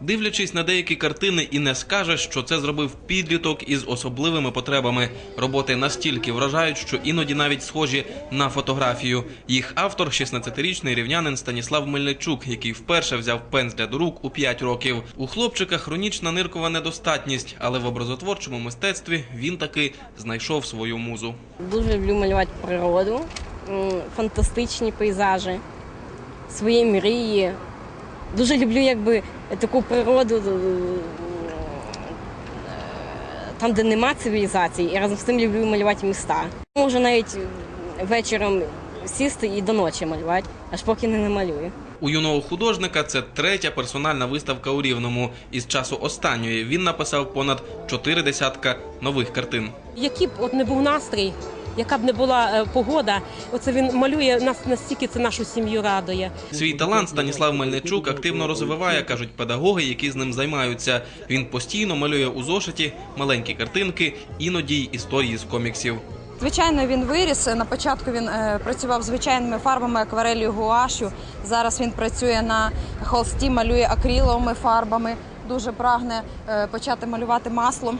Дивлячись на деякі картини, і не скаже, що це зробив підліток із особливими потребами. Роботи настільки вражають, що іноді навіть схожі на фотографію. Їх автор 16-річний рівнянин Станіслав Мельничук, який вперше взяв пензля до рук у 5 років. У хлопчика хронічна ниркова недостатність, але в образотворчому мистецтві він таки знайшов свою музу. Дуже люблю малювати природу, фантастичні пейзажі, свої мрії. Дуже люблю якби таку природу, е, там, де нема цивілізації, і разом з тим люблю малювати міста. Можу навіть вечором сісти і до ночі малювати, аж поки не намалюю. У юного художника це третя персональна виставка у Рівному. Із часу останньої він написав понад чотири десятка нових картин. Який б от не був настрій, яка б не була е, погода, оце він малює нас настільки це нашу сім'ю радує. Свій талант Станіслав Мельничук активно розвиває, кажуть педагоги, які з ним займаються. Він постійно малює у зошиті маленькі картинки, іноді й історії з коміксів. Звичайно, він виріс. На початку він е, працював звичайними фарбами, акварелью, гуашу. Зараз він працює на холсті, малює акриловими фарбами. Дуже прагне е, почати малювати маслом.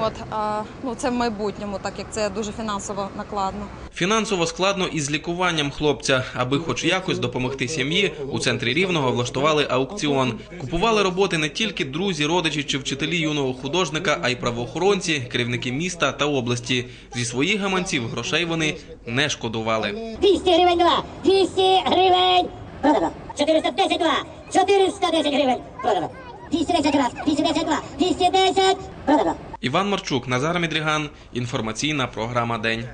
От, а, ну, це в майбутньому, так як це дуже фінансово накладно. Фінансово складно із лікуванням хлопця. Аби хоч якось допомогти сім'ї, у центрі рівного влаштували аукціон. Купували роботи не тільки друзі, родичі чи вчителі юного художника, а й правоохоронці, керівники міста та області. Зі своїх гаманців грошей вони не шкодували. 200 гривень два, 200 гривень продано. 410 два, 410 гривень продано. 210 раз, 210 два, 210 продано. Іван Марчук, Назар Мідріган. Інформаційна програма День.